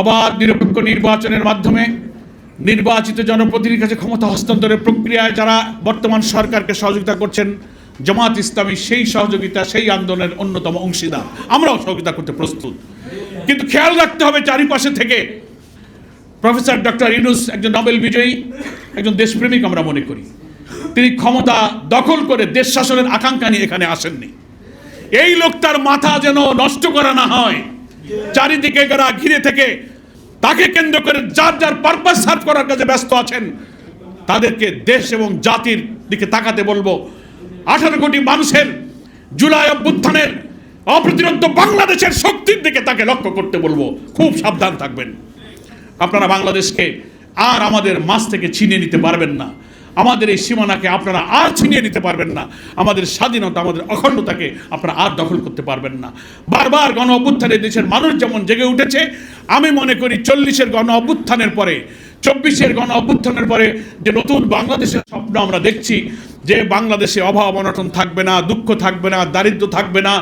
অবাধ নিরপেক্ষ নির্বাচনের মাধ্যমে নির্বাচিত জনপ্রতিনিধির কাছে ক্ষমতা হস্তান্তরের প্রক্রিয়ায় যারা বর্তমান সরকারকে সহযোগিতা করছেন, জামাত ইসলামী সেই সহযোগিতা, সেই আন্দোলনের অন্যতম অংশীদার। আমরাও সহযোগিতা করতে প্রস্তুত। কিন্তু খেয়াল রাখতে হবে চারিপাশে থেকে প্রফেসর ডক্টর ইউনুস একজন নোবেল বিজয়ী, একজন দেশপ্রেমিক আমরা মনে করি। তিনি ক্ষমতা দখল করে দেশ শাসনের আকাঙ্ক্ষা নিয়ে এখানে আসেননি। এই লোকটার মাথা যেন নষ্ট করা না হয় চারিদিকে যারা ঘিরে থেকে তাকে কেন্দ্র করে যার যার পারপাস সার্ভ করার কাজে ব্যস্ত আছেন, তাদেরকে দেশ এবং জাতির দিকে তাকাতে বলব। আঠারো কোটি মানুষের জুলাই অভ্যুত্থানের অপ্রতিরোধ বাংলাদেশের শক্তির দিকে তাকে লক্ষ্য করতে বলব। খুব সাবধান থাকবেন। আপনারা বাংলাদেশকে আর আমাদের মাছ থেকে ছিনিয়ে নিতে পারবেন না। আমাদের এই সীমানাকে আপনারা আর ছিনিয়ে নিতে পারবেন না। আমাদের স্বাধীনতা, আমাদের অখণ্ডতাকে আপনারা আর দখল করতে পারবেন না। বারবার গণ অভ্যুত্থানে দেশের মানুষ যেমন জেগে উঠেছে, আমি মনে করি চল্লিশের গণ অভ্যুত্থানের পরে, চব্বিশের গণ অভ্যুত্থানের পরে যে নতুন বাংলাদেশের স্বপ্ন আমরা দেখছি যে বাংলাদেশে অভাব অনটন থাকবে না, দুঃখ থাকবে না, দারিদ্র থাকবে না,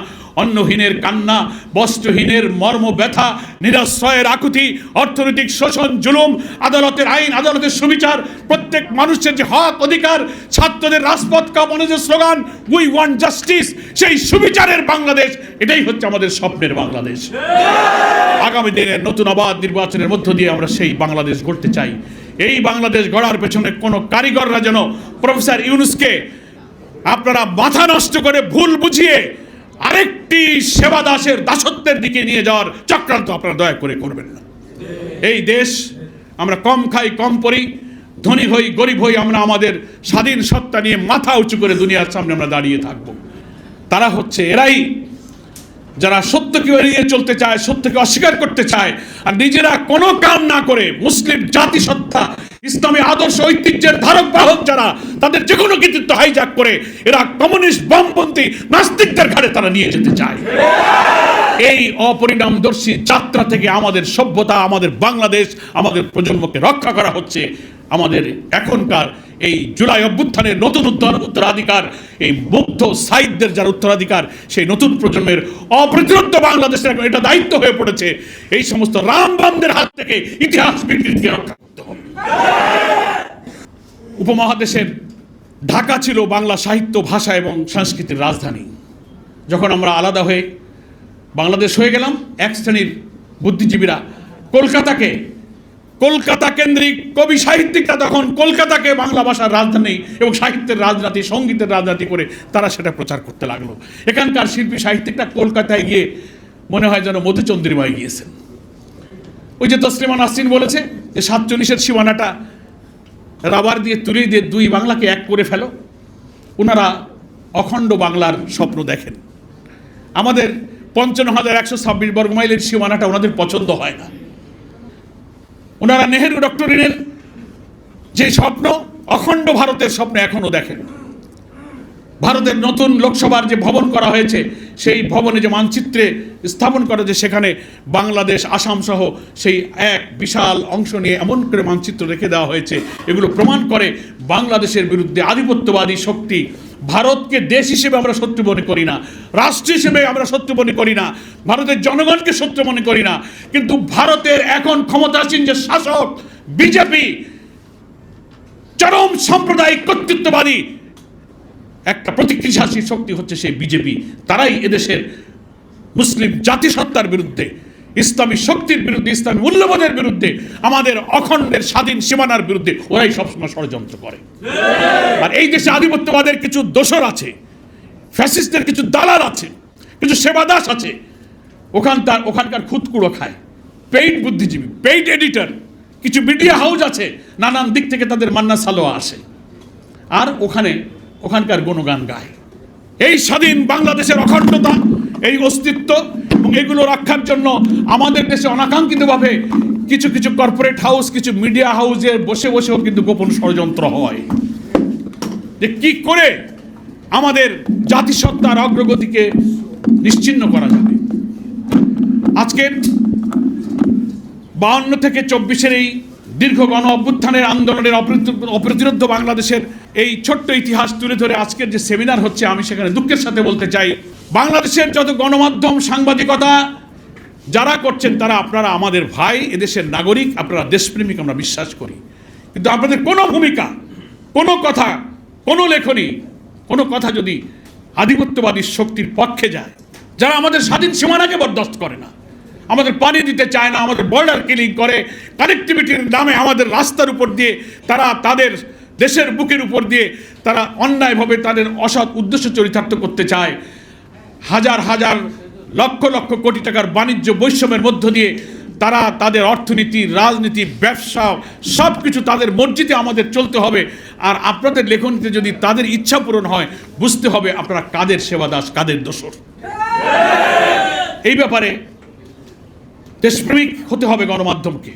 অন্নহীনের কান্না, বস্ত্রহীনের মর্ম ব্যথা নিরাশ্রয়ের আকুতি, অর্থনৈতিক শোষণ, জুলুম, আদালতের আইন, আদালতের সুবিচার, প্রত্যেক মানুষের যে হক, অধিকার, ছাত্রদের রাজপথ কামানো যে স্লোগান উই ওয়ান্ট জাস্টিস সেই সুবিচারের বাংলাদেশ, এটাই হচ্ছে আমাদের স্বপ্নের বাংলাদেশ। আগামী দিনের নতুন আবাদ নির্বাচনের মধ্য দিয়ে আমরা সেই বাংলাদেশ গড়তে চাই। এই বাংলাদেশ গড়ার পেছনে কোনো কারিগররা যেন প্রফেসর ইউনুসকে আপনারা মাথা নষ্ট করে ভুল বুঝিয়ে আরেকটি সেবা দাসের দাসত্বের দিকে নিয়ে যাওয়ার চক্রান্ত আপনারা দয়া করে করবেন না। এই দেশ আমরা কম খাই, কম পড়ি, ধনী হই, গরিব হই, আমরা আমাদের স্বাধীন সত্তা নিয়ে মাথা উঁচু করে দুনিয়ার সামনে আমরা দাঁড়িয়ে থাকব। তারা হচ্ছে এরাই যারা সত্যকে এড়িয়ে চলতে চায়, সত্যকে অস্বীকার করতে চায়, আর নিজেরা কোনো কাম না করে মুসলিম জাতিসত্তা, ইসলামী আদর্শ, ঐতিহ্যের ধারক বাহক যারা, তাদের যে কোনো কৃতিত্ব হাইজাক করে, এরা কমিউনিস্ট বামপন্থী নাস্তিকদের ঘাড়ে তারা নিয়ে যেতে চায়। এই অপরিণামদর্শী যাত্রা থেকে আমাদের সভ্যতা, আমাদের বাংলাদেশ, আমাদের প্রজন্মকে রক্ষা করা হচ্ছে। আমাদের এখনকার এই জুলাই অভ্যুত্থানের নতুন উত্তর, উত্তরাধিকার, এই মুগ্ধ সাহিত্যের যার উত্তরাধিকার, সেই নতুন প্রজন্মের অপ্রতিরোধ বাংলাদেশের এটা দায়িত্ব হয়ে পড়েছে। এই সমস্ত রামবামদের হাত থেকে ইতিহাস বিকৃতিকে রক্ষা করতে হবে। উপমহাদেশের ঢাকা ছিল বাংলা সাহিত্য, ভাষা এবং সংস্কৃতির রাজধানী। যখন আমরা আলাদা হয়ে বাংলাদেশ হয়ে গেলাম এক শ্রেণির বুদ্ধিজীবীরা। কলকাতাকে, কলকাতা কেন্দ্রিক কবি সাহিত্যিকরা তখন কলকাতাকে বাংলা ভাষার রাজধানী এবং সাহিত্যের রাজনীতি, সঙ্গীতের রাজনীতি করে তারা সেটা প্রচার করতে লাগল। এখানকার শিল্পী সাহিত্যিকরা কলকাতায় গিয়ে মনে হয় যেন মধুচন্দ্রিমায় গিয়েছেন। ওই যে তসলিমা নাসরিন বলেছে যে সাতচল্লিশের সীমানাটা রাবার দিয়ে, তুলে দিয়ে দুই বাংলাকে এক করে ফেলো। ওনারা অখণ্ড বাংলার স্বপ্ন দেখেন। আমাদের পঞ্চান্ন হাজার একশো ছাব্বিশ বর্গ মাইলের সীমানাটা ওনাদের পছন্দ হয় না। ওনারা নেহেরু ডক্টরিনের যে স্বপ্ন, অখণ্ড ভারতের স্বপ্ন এখনও দেখেন। ভারতের নতুন লোকসভার যে ভবন করা হয়েছে, সেই ভবনে যে মানচিত্রে স্থাপন করা যে সেখানে বাংলাদেশ, আসাম সহ সেই এক বিশাল অংশ নিয়ে এমন করে মানচিত্র রেখে দেওয়া হয়েছে। এগুলো প্রমাণ করে বাংলাদেশের বিরুদ্ধে আধিপত্যবাদী শক্তি। ভারতকে দেশ হিসেবে আমরা শত্রু মনে করি না, রাষ্ট্র হিসেবে আমরা শত্রু মনে করি না, ভারতের জনগণকে শত্রু মনে করি না। কিন্তু ভারতের এখন ক্ষমতাসীন যে শাসক, বিজেপি, চরম সাম্প্রদায়িক কর্তৃত্ববাদী একটা প্রতিক্রিয়াশীল শক্তি হচ্ছে সেই বিজেপি। তারাই এদেশের মুসলিম জাতিসত্তার বিরুদ্ধে, ইসলামী শক্তির বিরুদ্ধে, ইসলামী মূল্যবোধের বিরুদ্ধে, আমাদের অখণ্ডের স্বাধীন সীমানার বিরুদ্ধে ওরাই সবসময় ষড়যন্ত্র করে। আর এই দেশে আধিপত্যবাদের কিছু দোসর আছে, ফ্যাসিস্টদের কিছু দালাল আছে, কিছু সেবাদাস আছে, ওখানকার ওখানকার খুদকুড়ো খায়। পেইড বুদ্ধিজীবী পেইড এডিটর কিছু মিডিয়া হাউস আছে, নানান দিক থেকে তাদের মান্না সালোয়া আসে। আর ওখানে ওখানকার গুণগান গায়। এই স্বাধীন বাংলাদেশের অখণ্ডতা, এই অস্তিত্ব এবং এগুলো রক্ষার জন্য আমাদের দেশে অনাকাঙ্ক্ষিতভাবে কিছু কিছু কর্পোরেট হাউস কিছু মিডিয়া হাউসে বসে, বসেও কিন্তু গোপন ষড়যন্ত্র হয়। যে কি করে আমাদের জাতিসত্তার অগ্রগতিকে নিশ্চিন্ন করা যাবে? আজকের বাউন্ন থেকে চব্বিশের এই দীর্ঘ গণ অভ্যুত্থানের আন্দোলনের অপ্রতি- অপ্রতিরোধ বাংলাদেশের এই ছোট্ট ইতিহাস তুলে ধরে আজকের যে সেমিনার হচ্ছে, আমি সেখানে দুঃখের সাথে বলতে চাই, বাংলাদেশের যত গণমাধ্যম, সাংবাদিকতা যারা করছেন, তারা আপনারা আমাদের ভাই, এদেশের নাগরিক, আপনারা দেশপ্রেমিক, আমরা বিশ্বাস করি। কিন্তু আপনাদের কোনো ভূমিকা, কোনো কথা, কোনো লেখনী, কোনো কথা যদি আধিপত্যবাদী শক্তির পক্ষে যায়, যারা আমাদের স্বাধীন সীমানাকে বরদাস্ত করে না আমাদের পানি দিতে চায় না, আমাদের বর্ডার কিলিং করে কানেক্টিভিটির নামে আমাদের রাস্তার উপর দিয়ে তারা তাদের দেশের বুকের উপর দিয়ে তারা অন্যায়ভাবে তাদের অসৎ উদ্দেশ্য চরিতার্থ করতে চায়। হাজার হাজার, লক্ষ লক্ষ কোটি টাকার বাণিজ্য বৈষম্যের মধ্য দিয়ে তারা তাদের অর্থনীতি, রাজনীতি, ব্যবসা সব কিছু তাদের মসজিদে আমাদের চলতে হবে। আর আপনাদের লেখনীতে যদি তাদের ইচ্ছা পূরণ হয়, বুঝতে হবে আপনারা কাদের সেবা দাস কাদের দোসর এই ব্যাপারে দেশপ্রেমিক হতে হবে গণমাধ্যমকে।